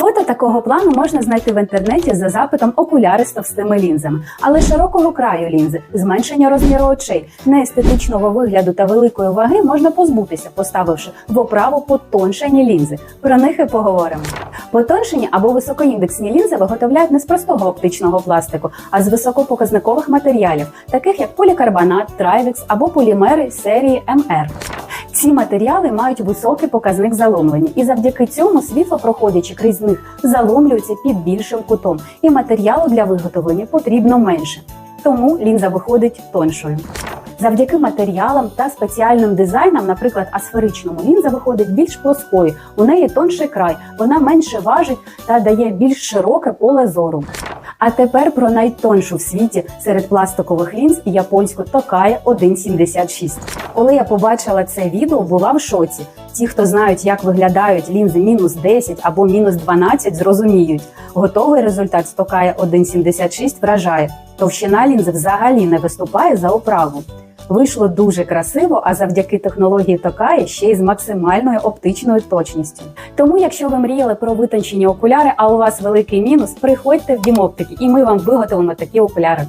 Фото такого плану можна знайти в інтернеті за запитом окуляри з товстими лінзами, але широкого краю лінзи, зменшення розміру очей, неестетичного вигляду та великої ваги можна позбутися, поставивши в оправу потоншені лінзи. Про них і поговоримо. Потоншені або високоіндексні лінзи виготовляють не з простого оптичного пластику, а з високопоказникових матеріалів, таких як полікарбонат, трайвекс або полімери серії МР. Ці матеріали мають високий показник заломлення, і завдяки цьому світло, проходячи крізь них, заломлюється під більшим кутом, і матеріалу для виготовлення потрібно менше. Тому лінза виходить тоншою. Завдяки матеріалам та спеціальним дизайнам, наприклад, асферичному лінза виходить більш плоскою, у неї тонший край, вона менше важить та дає більш широке поле зору. А тепер про найтоншу в світі серед пластикових лінз японську Tokai 1,76. Коли я побачила це відео, була в шоці. Ті, хто знають, як виглядають лінзи мінус 10 або мінус 12, зрозуміють. Готовий результат з Tokai 1,76 вражає. Товщина лінзи взагалі не виступає за оправу. Вийшло дуже красиво, а завдяки технології Токає ще й з максимальною оптичною точністю. Тому, якщо ви мріяли про витончені окуляри, а у вас великий мінус, приходьте в Дімоптики, і ми вам виготовимо такі окуляри.